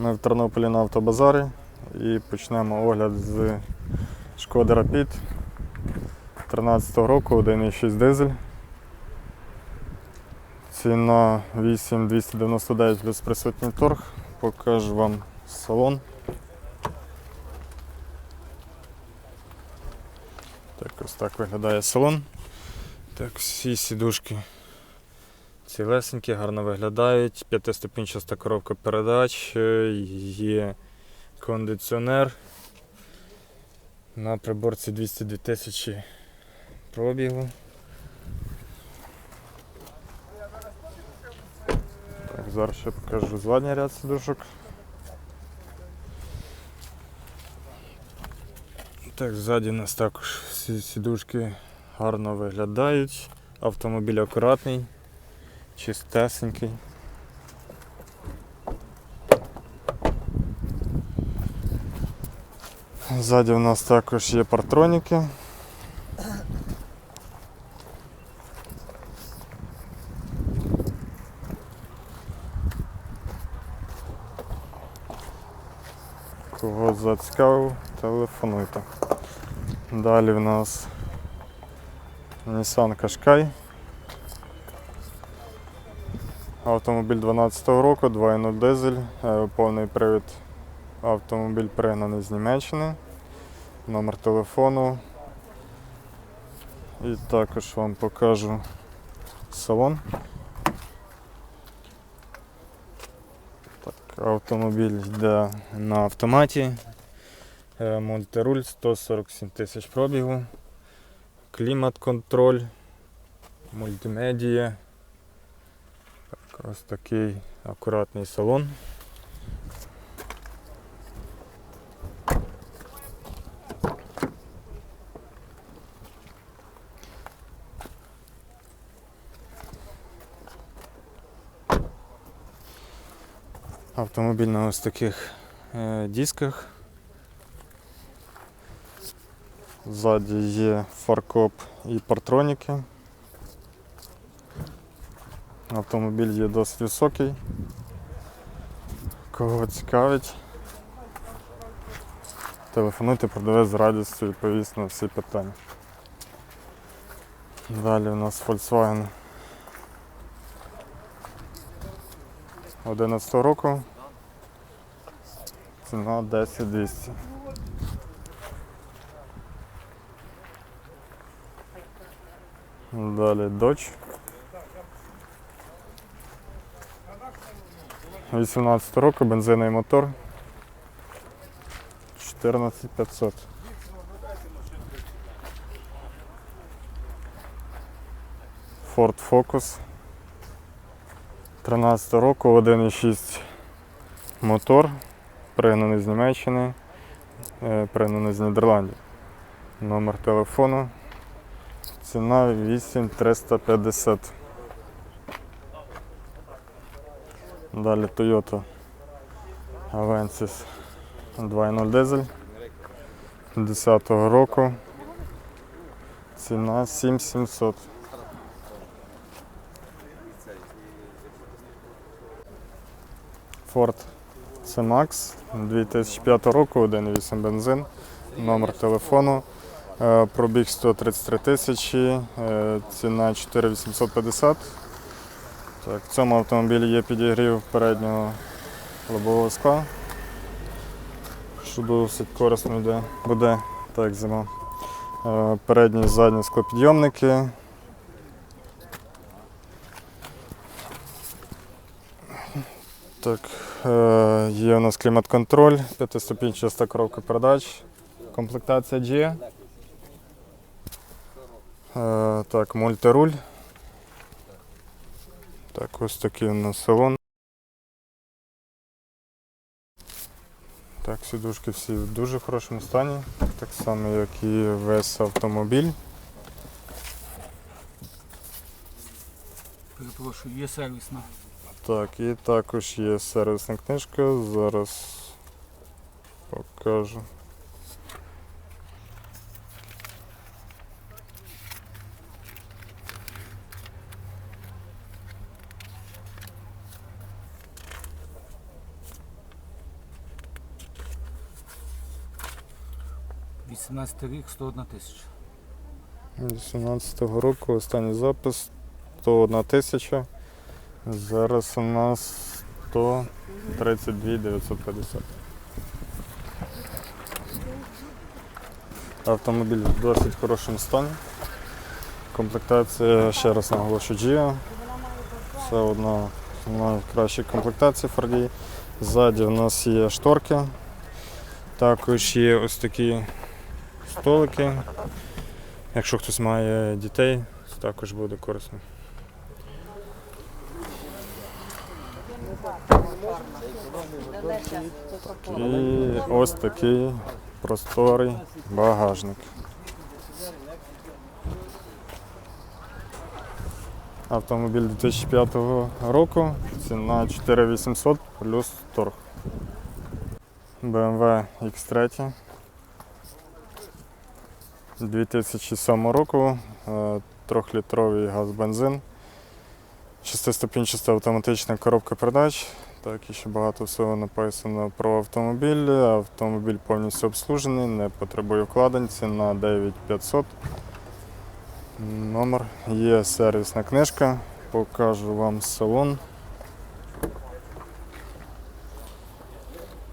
Ми в Тернополі на автобазарі і почнемо огляд з Шкоди Rapid 13 року 1,6 дизель. Ціна 8299 плюс присутній торг. Покажу вам салон. Так, ось так виглядає салон. Так, всі сідушки цілесенькі, гарно виглядають. П'ятиступінчаста коробка передач, е, є кондиціонер. На приборці 202 тисячі пробігу. Так, зараз ще покажу задній ряд сідушок. Так, ззаді у нас також всі сідушки гарно виглядають. Автомобіль акуратний, чистесенький. Ззаді у нас також є партроніки. Кого зацікавив, телефонуйте. Далі в нас Nissan Qashqai. Автомобіль 12 року, 2.0 дизель, е, повний привід. Автомобіль пригнаний з Німеччини. Номер телефону. І також вам покажу салон. Так, автомобіль йде на автоматі. Е, Мультируль 147 тисяч пробігу. Клімат-контроль, мультимедія. Ось такий акуратний салон. Автомобіль на ось таких е, дисках. Ззаді є фаркоп і партроніки. Автомобіль є досить високий. Кого цікавить, телефонуйте, продавець з радістю відповість на всі питання. Далі у нас Volkswagen 11 року. Ціна 10200. Далі Dodge. 18 року, бензиновий мотор. 14500. Ford Focus. 13 року, 1,6 мотор, пригнаний з Німеччини, е, пригнаний з Нідерландів. Номер телефону. Ціна 8350. Далі Toyota Avensis 2.0 дизель 10 го року. Ціна 7700. Ford C-Max 2005 року, 1.8 бензин, номер телефону. Е, Пробіг 133 тисячі, е, ціна 4850. Так, в цьому автомобілі є підігрів переднього лобового скла, що досить корисно йде, буде так зима. Е, Передні і задні склопідйомники. Так, е, є у нас клімат-контроль, п'ятиступінчаста коробка передач, комплектація G. Е, так, мультируль. Так, ось такий у нас салон. Так, сідушки всі в дуже хорошому стані, так само, як і весь автомобіль. Перепрошую, є сервісна. Так, і також є сервісна книжка. Зараз покажу. 18 рік 101 тисяча. 18-го року останній запис 101 тисяча. Зараз у нас 132 950. Автомобіль в досить хорошому стані. Комплектація, ще раз наголошу, Gio. Це одна з найкращих комплектацій Ford. Ззаді у нас є шторки. Також є ось такі столики. Якщо хтось має дітей, це також буде корисно. І ось такий просторий багажник. Автомобіль 2005 року, ціна 4800 плюс торг. BMW X3 2007 року, е, трьохлітровий газ-бензин, шестиступінчаста автоматична коробка передач. Так, і ще багато всього написано про автомобіль. Автомобіль повністю обслужений, не потребує вкладень, ціна 9500. Номер є сервісна книжка. Покажу вам салон.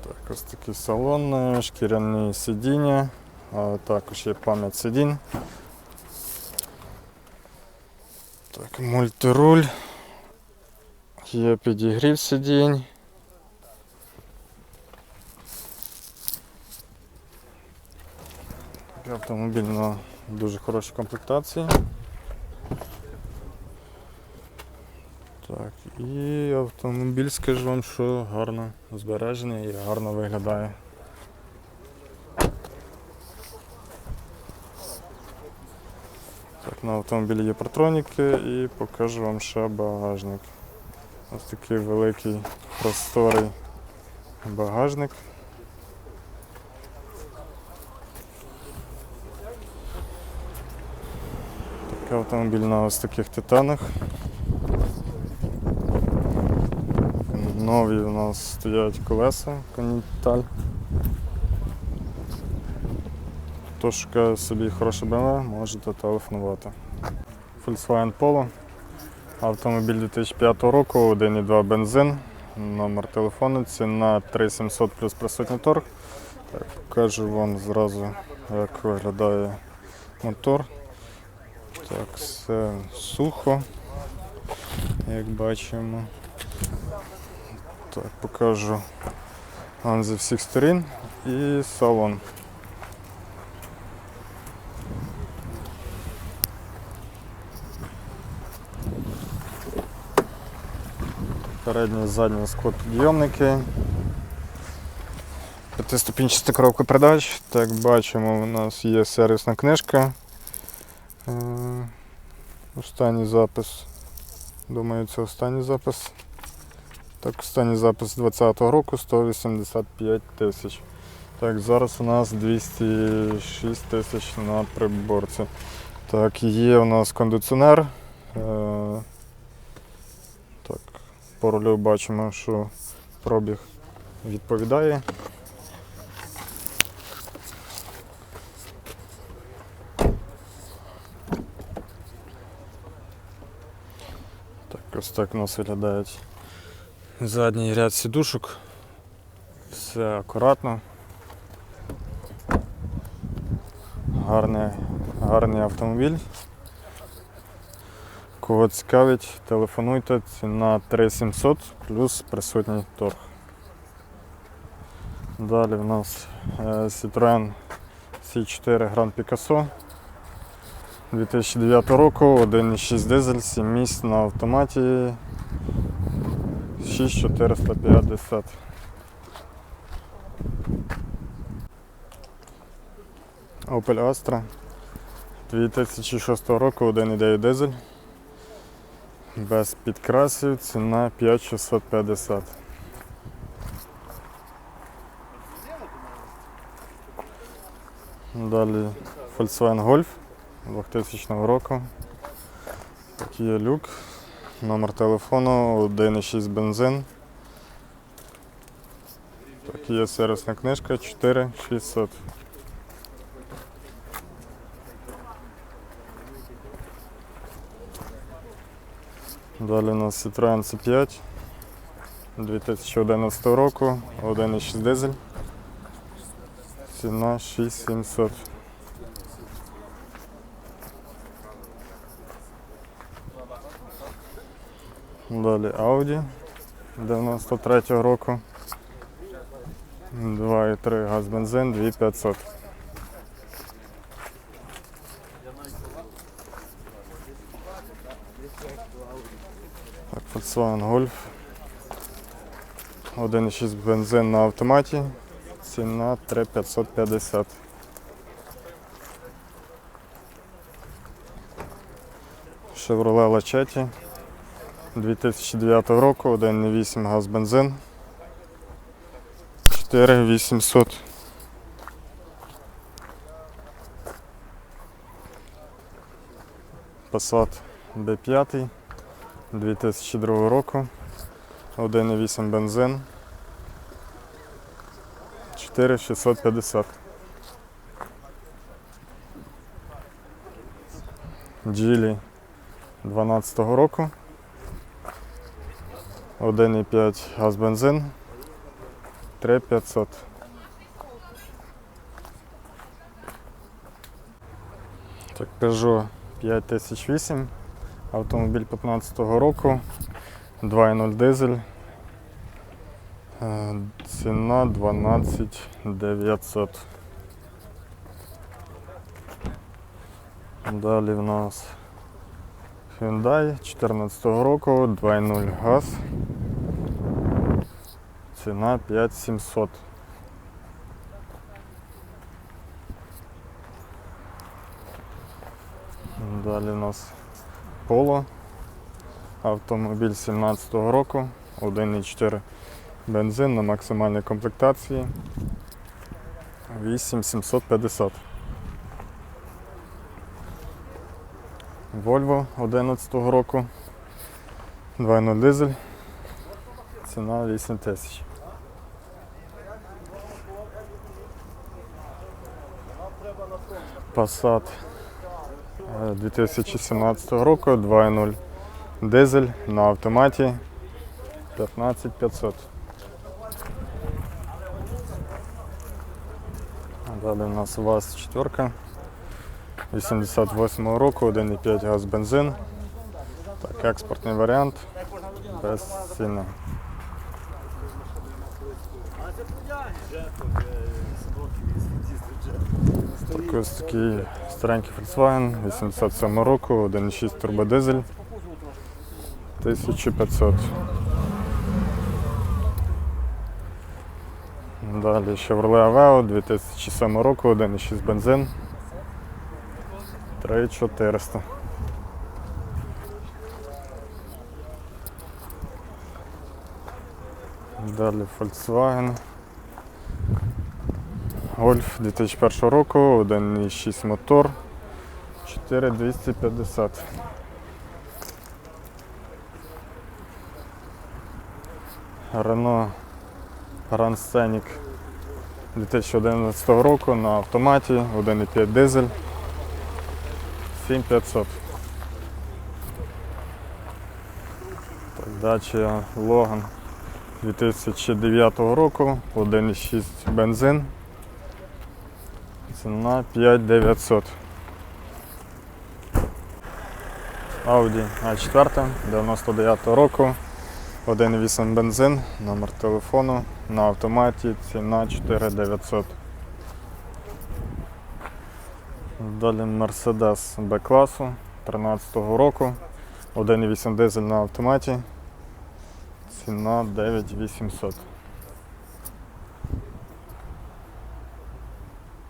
Так, ось такий салон, шкіряні сидіння, також є пам'ять сидінь. Так, мультируль. Є підігрів сидінь. Автомобіль на дуже хорошій комплектації. Так, і автомобіль, скажу вам, що гарно збережений і гарно виглядає. На автомобілі є партроніки і покажу вам ще багажник. Ось такий великий просторий багажник. Такий автомобіль на ось таких титанах. Нові у нас стоять колеса Continental. Хто шукає собі хороше BMW, можете телефонувати. Volkswagen Polo. Автомобіль 2005 року, 1,2 бензин. Номер телефону, ціна 3700 плюс присутній торг. Так, покажу вам зразу, як виглядає мотор. Так, все сухо, як бачимо. Так, покажу вам зі всіх сторін і салон. Передні і задні склопідйомники. П'ятиступінчаста коробка передач. Так, бачимо, у нас є сервісна книжка. Е, Останній запис. Думаю, це останній запис. Так, останній запис 2020 року 185 тисяч. Так, зараз у нас 206 тисяч на приборці. Так, є у нас кондиціонер. Е, Так, по рулю бачимо, що пробіг відповідає. Так, ось так у нас виглядають задній ряд сідушок. Все акуратно. Гарний, гарний автомобіль. Кого цікавить, телефонуйте, ціна 3700 плюс присутній торг. Далі в нас Citroen C4 Grand Picasso 2009 року, 1,6 дизель, 7 місць на автоматі 6450. Opel Astra 2006 року, 1,9 дизель. Без підкрасів, ціна 5650. Далі Volkswagen Golf 2000 року. Такий є люк. Номер телефону 1,6 бензин. Так, є сервісна книжка 4600. Далі у нас Citroen C5 2011 року, 1,6 дизель. Ціна 6700. Далі Audi 93 року. 2,3 газ бензин, 2500. Так, Volkswagen Golf. 1,6 бензин на автоматі. Ціна 3550. Chevrolet Lachetti 2009 року, 1,8 газ бензин. 4800. Passat B5 2002 року. 1,8 бензин. 4650. Джілі 12 року. 1,5 газ бензин. 3500. Так, Peugeot 5008. Автомобіль 15 року. 2.0 дизель. Е, Ціна 12 900. Далі в нас Hyundai 14 року, 2.0 газ. Ціна 5700. Далі у нас Polo. Автомобіль 17 року, 1,4 бензин на максимальній комплектації. 8750. Volvo 11 року. 2.0 дизель. Ціна 8 тисяч. Passat 2017 року, 2.0 дизель на автоматі 15500. Далі у нас ВАЗ 4 88 року, 1,5 газ бензин. Так, експортний варіант. Без. Так, такий старенький Volkswagen 87 року, 1,6 турбодизель. 1500. Далі Chevrolet Aveo 2007 року, 1,6 бензин. 3400. Далі Volkswagen. Golf 2001 року, 1,6 мотор, 4250. Renault Grand Scenic 2011 року на автоматі, 1,5 дизель, 7500. Так, Dacia Logan 2009 року, 1,6 бензин. Ціна 5900. Audi A4 99 року. 1,8 бензин, номер телефону на автоматі, ціна 4900. Далі Mercedes B-класу 13-го року. 1,8 дизель на автоматі. Ціна 9800.